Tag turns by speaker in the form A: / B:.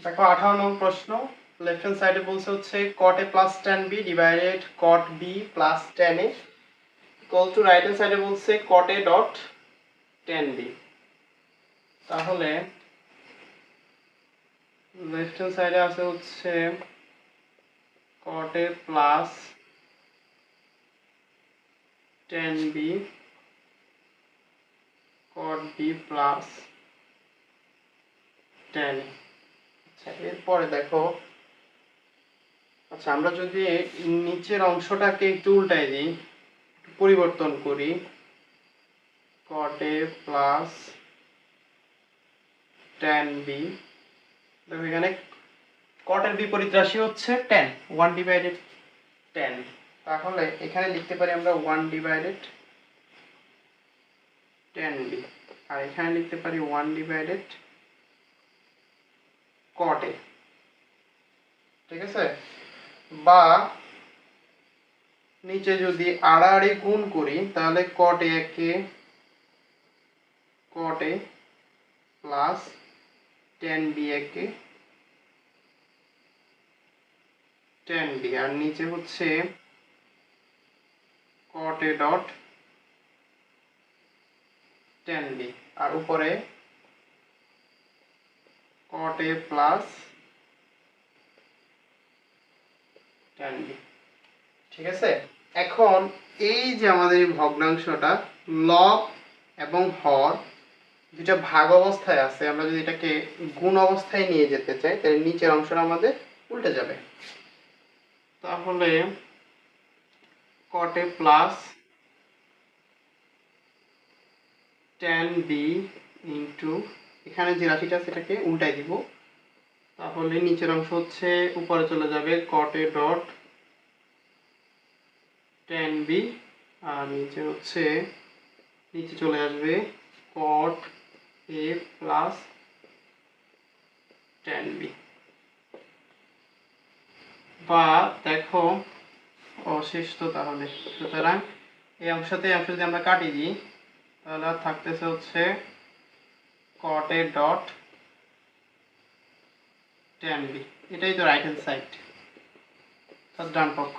A: দেখো, আঠারো নম্বর প্রশ্ন। লেফট হ্যান্ড সাইডে বলছে হচ্ছে cot A plus tan B divided cot B plus tan A equal to right hand সাইডে বলছে cot A dot tan B তাহলে লেফট হ্যান্ড সাইডে আছে হচ্ছে cot A plus tan B cot B plus tan A এরপরে দেখো। আচ্ছা আমরা যদি নিচের অংশটাকে একটু উল্টাই দিই পরিবর্তন করি কট প্লাস টেন বি দেখো এখানে কটের বিপরীত রাশি হচ্ছে টেন ওয়ান ডিভাইডেড টেন তাহলে এখানে লিখতে পারি আমরা ওয়ান ডিভাইডেড টেন বি আর এখানে লিখতে পারি ওয়ান ডিভাইডেড কটে। ঠিক আছে? বা নিচে যদি আড়াআড়ি গুণ করি, তাহলে কটে একে, কটে প্লাস টেন বি একে টেন বি আর নিচে হচ্ছে কটে ডট টেন বি আর উপরে cot a plus tan b. ঠিক আছে? এখন এই যে আমাদের ভগ্নাংশটা লব এবং হর দুটা ভাগ অবস্থায় আছে, আমরা যদি এটাকে গুণ অবস্থায় নিয়ে যেতে চাই, তাহলে নিচের অংশটা আমাদের উল্টে যাবে। তাহলে cot plus tan B into এখানে যে রাশিটা, সেটাকে উল্টাই দিব। তাহলে নিচের অংশ হচ্ছে, উপরে চলে যাবে cot A dot tan B আর নিচে হচ্ছে, নিচে চলে আসবে cot A plus tan B বা দেখো অশেষ তো তাহলে। সুতরাং এই অংশতে অংশ যদি আমরা কাটিয়ে দিই, তাহলে থাকতেছে হচ্ছে cot a dot tan b. এটাই তো রাইট হ্যান্ড সাইড তার ডান পক্ষ।